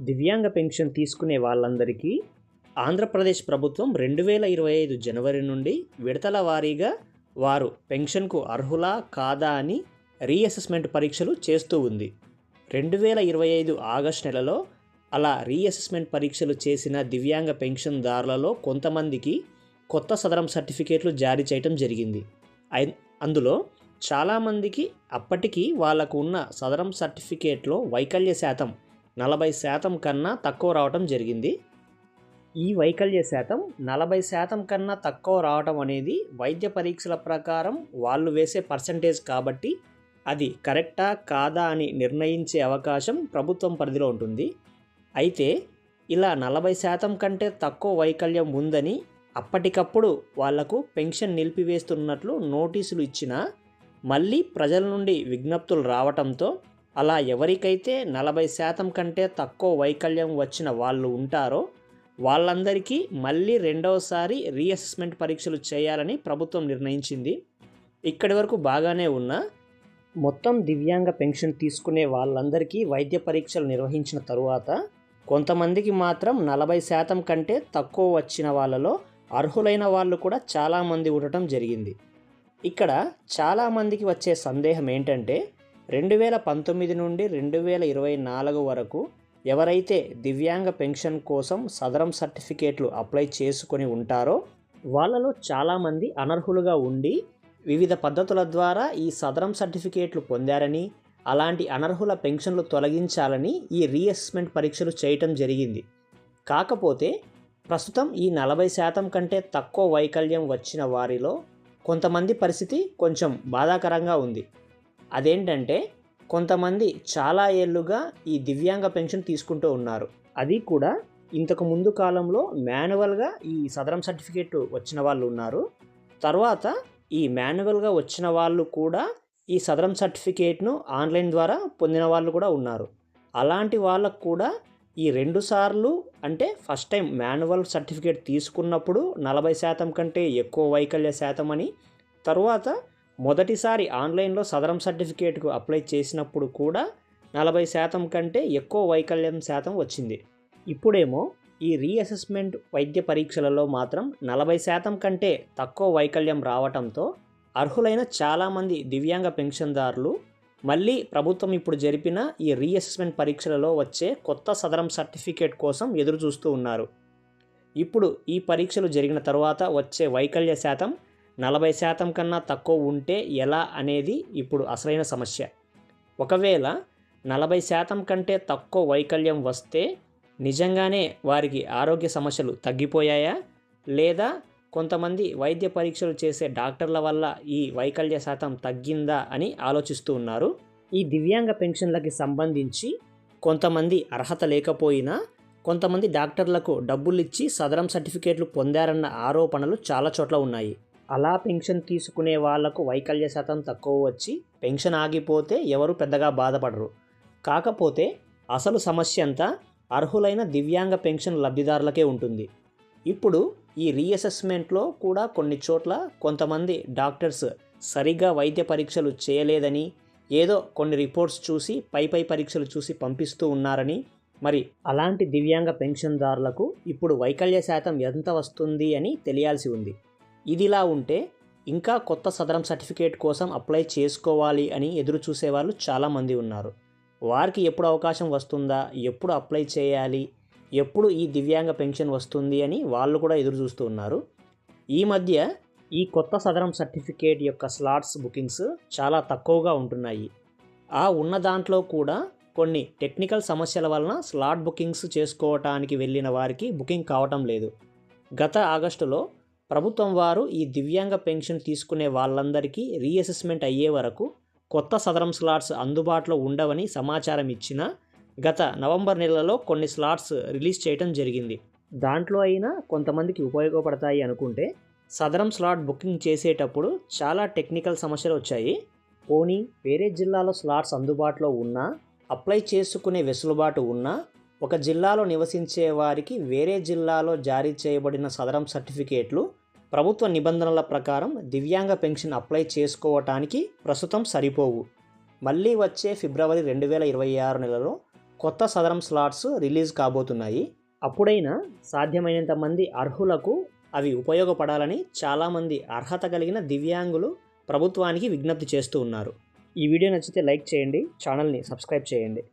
దివ్యాంగ పెన్షన్ తీసుకునే వాళ్ళందరికీ ఆంధ్రప్రదేశ్ ప్రభుత్వం రెండు వేల ఇరవై ఐదు జనవరి నుండి విడతల వారీగా వారు పెన్షన్కు అర్హులా కాదా అని రీఅసెస్మెంట్ పరీక్షలు చేస్తూ ఉంది. రెండు వేల ఇరవై ఐదు ఆగస్ట్ నెలలో అలా రీఅసెస్మెంట్ పరీక్షలు చేసిన దివ్యాంగ పెన్షన్దారులలో కొంతమందికి కొత్త సదరం సర్టిఫికేట్లు జారీ చేయటం జరిగింది. అందులో చాలామందికి అప్పటికి వాళ్ళకు ఉన్న సదరం సర్టిఫికేట్లో వైకల్య శాతం నలభై శాతం కన్నా తక్కువ రావటం జరిగింది. ఈ వైకల్య శాతం నలభై శాతం కన్నా తక్కువ రావటం అనేది వైద్య పరీక్షల ప్రకారం వాళ్ళు వేసే పర్సంటేజ్ కాబట్టి అది కరెక్టా కాదా అని నిర్ణయించే అవకాశం ప్రభుత్వం పరిధిలో ఉంటుంది. అయితే ఇలా నలభై శాతం కంటే తక్కువ వైకల్యం ఉందని అప్పటికప్పుడు వాళ్ళకు పెన్షన్ నిలిపివేస్తున్నట్లు నోటీసులు ఇచ్చినా మళ్ళీ ప్రజల నుండి విజ్ఞప్తులు రావటంతో అలా ఎవరికైతే నలభై శాతం కంటే తక్కువ వైకల్యం వచ్చిన వాళ్ళు ఉంటారో వాళ్ళందరికీ మళ్ళీ రెండవసారి రీఅసెస్మెంట్ పరీక్షలు చేయాలని ప్రభుత్వం నిర్ణయించింది. ఇక్కడి వరకు బాగానే ఉన్నా మొత్తం దివ్యాంగ పెన్షన్ తీసుకునే వాళ్ళందరికీ వైద్య పరీక్షలు నిర్వహించిన తరువాత కొంతమందికి మాత్రం నలభై శాతం కంటే తక్కువ వచ్చిన వాళ్ళలో అర్హులైన వాళ్ళు కూడా చాలామంది ఉండటం జరిగింది. ఇక్కడ చాలామందికి వచ్చే సందేహం ఏంటంటే రెండు వేల పంతొమ్మిది నుండి రెండు వేల ఇరవై నాలుగు వరకు ఎవరైతే దివ్యాంగ పెన్షన్ కోసం సదరం సర్టిఫికేట్లు అప్లై చేసుకొని ఉంటారో వాళ్ళలో చాలామంది అనర్హులుగా ఉండి వివిధ పద్ధతుల ద్వారా ఈ సదరం సర్టిఫికేట్లు పొందారని అలాంటి అనర్హుల పెన్షన్లు తొలగించాలని ఈ రీఅసెస్మెంట్ పరీక్షలు చేయటం జరిగింది. కాకపోతే ప్రస్తుతం ఈ నలభై శాతం కంటే తక్కువ వైకల్యం వచ్చిన వారిలో కొంతమంది పరిస్థితి కొంచెం బాధాకరంగా ఉంది. అదేంటంటే కొంతమంది చాలా ఏళ్ళుగా ఈ దివ్యాంగ పెన్షన్ తీసుకుంటూ ఉన్నారు. అది కూడా ఇంతకు ముందు కాలంలో మాన్యువల్గా ఈ సదరం సర్టిఫికేట్ వచ్చిన వాళ్ళు ఉన్నారు. తర్వాత ఈ మాన్యువల్గా వచ్చిన వాళ్ళు కూడా ఈ సదరం సర్టిఫికేట్ను ఆన్లైన్ ద్వారా పొందిన వాళ్ళు కూడా ఉన్నారు. అలాంటి వాళ్ళకు కూడా ఈ రెండు సార్లు అంటే ఫస్ట్ టైం మాన్యువల్ సర్టిఫికేట్ తీసుకున్నప్పుడు నలభై శాతం కంటే ఎక్కువ వైకల్య శాతం అని తర్వాత మొదటిసారి ఆన్లైన్లో సదరం సర్టిఫికేట్కు అప్లై చేసినప్పుడు కూడా నలభై శాతం కంటే ఎక్కువ వైకల్యం శాతం వచ్చింది. ఇప్పుడేమో ఈ రీఅసెస్మెంట్ వైద్య పరీక్షలలో మాత్రం నలభై శాతం కంటే తక్కువ వైకల్యం రావటంతో అర్హులైన చాలామంది దివ్యాంగ పెన్షన్దారులు మళ్ళీ ప్రభుత్వం ఇప్పుడు జరిపిన ఈ రీఅసెస్మెంట్ పరీక్షలలో వచ్చే కొత్త సదరం సర్టిఫికేట్ కోసం ఎదురు చూస్తూ ఉన్నారు. ఇప్పుడు ఈ పరీక్షలు జరిగిన తర్వాత వచ్చే వైకల్య శాతం నలభై శాతం కన్నా తక్కువ ఉంటే ఎలా అనేది ఇప్పుడు అసలైన సమస్య. ఒకవేళ నలభై శాతం కంటే తక్కువ వైకల్యం వస్తే నిజంగానే వారికి ఆరోగ్య సమస్యలు తగ్గిపోయాయా? లేదా కొంతమంది వైద్య పరీక్షలు చేసే డాక్టర్ల వల్ల ఈ వైకల్య శాతం తగ్గిందా అని ఆలోచిస్తూ ఉన్నారు. ఈ దివ్యాంగ పెన్షన్లకి సంబంధించి కొంతమంది అర్హత లేకపోయినా కొంతమంది డాక్టర్లకు డబ్బులు ఇచ్చి సదరం సర్టిఫికేట్లు పొందారన్న ఆరోపణలు చాలా చోట్ల ఉన్నాయి. అలా పెన్షన్ తీసుకునే వాళ్ళకు వైకల్య శాతం తక్కువ వచ్చి పెన్షన్ ఆగిపోతే ఎవరు పెద్దగా బాధపడరు. కాకపోతే అసలు సమస్య అంతా అర్హులైన దివ్యాంగ పెన్షన్ లబ్ధిదారులకే ఉంటుంది. ఇప్పుడు ఈ రీఅసెస్మెంట్లో కూడా కొన్ని చోట్ల కొంతమంది డాక్టర్స్ సరిగ్గా వైద్య పరీక్షలు చేయలేదని ఏదో కొన్ని రిపోర్ట్స్ చూసి పై పై పరీక్షలు చూసి పంపిస్తూ ఉన్నారని మరి అలాంటి దివ్యాంగ పెన్షన్దారులకు ఇప్పుడు వైకల్య శాతం ఎంత వస్తుంది అని తెలియాల్సి ఉంది. ఇదిలా ఉంటే ఇంకా కొత్త సదరం సర్టిఫికేట్ కోసం అప్లై చేసుకోవాలి అని ఎదురు చూసేవాళ్ళు చాలామంది ఉన్నారు. వారికి ఎప్పుడు అవకాశం వస్తుందా? ఎప్పుడు అప్లై చేయాలి? ఎప్పుడు ఈ దివ్యాంగ పెన్షన్ వస్తుంది అని వాళ్ళు కూడా ఎదురు చూస్తూ ఉన్నారు. ఈ మధ్య ఈ కొత్త సదరం సర్టిఫికేట్ యొక్క స్లాట్స్ బుకింగ్స్ చాలా తక్కువగా ఉంటున్నాయి. ఆ ఉన్న దాంట్లో కూడా కొన్ని టెక్నికల్ సమస్యల వలన స్లాట్ బుకింగ్స్ చేసుకోవటానికి వెళ్ళిన వారికి బుకింగ్ కావటం లేదు. గత ఆగస్టులో ప్రభుత్వం వారు ఈ దివ్యాంగ పెన్షన్ తీసుకునే వాళ్ళందరికీ రీఅసెస్మెంట్ అయ్యే వరకు కొత్త సదరం స్లాట్స్ అందుబాటులో ఉండవని సమాచారం ఇచ్చిన గత నవంబర్ నెలలో కొన్ని స్లాట్స్ రిలీజ్ చేయడం జరిగింది. దాంట్లో అయినా కొంతమందికి ఉపయోగపడతాయి అనుకుంటే సదరం స్లాట్ బుకింగ్ చేసేటప్పుడు చాలా టెక్నికల్ సమస్యలు వచ్చాయి. పోనీ వేరే జిల్లాలో స్లాట్స్ అందుబాటులో ఉన్నా అప్లై చేసుకునే వెసులుబాటు ఉన్నా ఒక జిల్లాలో నివసించే వారికి వేరే జిల్లాలో జారీ చేయబడిన సదరం సర్టిఫికేట్లు ప్రభుత్వ నిబంధనల ప్రకారం దివ్యాంగ పెన్షన్ అప్లై చేసుకోవటానికి ప్రస్తుతం సరిపోవు. మళ్ళీ వచ్చే ఫిబ్రవరి రెండు వేల ఇరవై ఆరు నెలలో కొత్త సదరం స్లాట్స్ రిలీజ్ కాబోతున్నాయి. అప్పుడైనా సాధ్యమైనంత మంది అర్హులకు అవి ఉపయోగపడాలని చాలామంది అర్హత కలిగిన దివ్యాంగులు ప్రభుత్వానికి విజ్ఞప్తి చేస్తూ ఉన్నారు. ఈ వీడియో నచ్చితే లైక్ చేయండి ఛానల్ని సబ్స్క్రైబ్ చేయండి.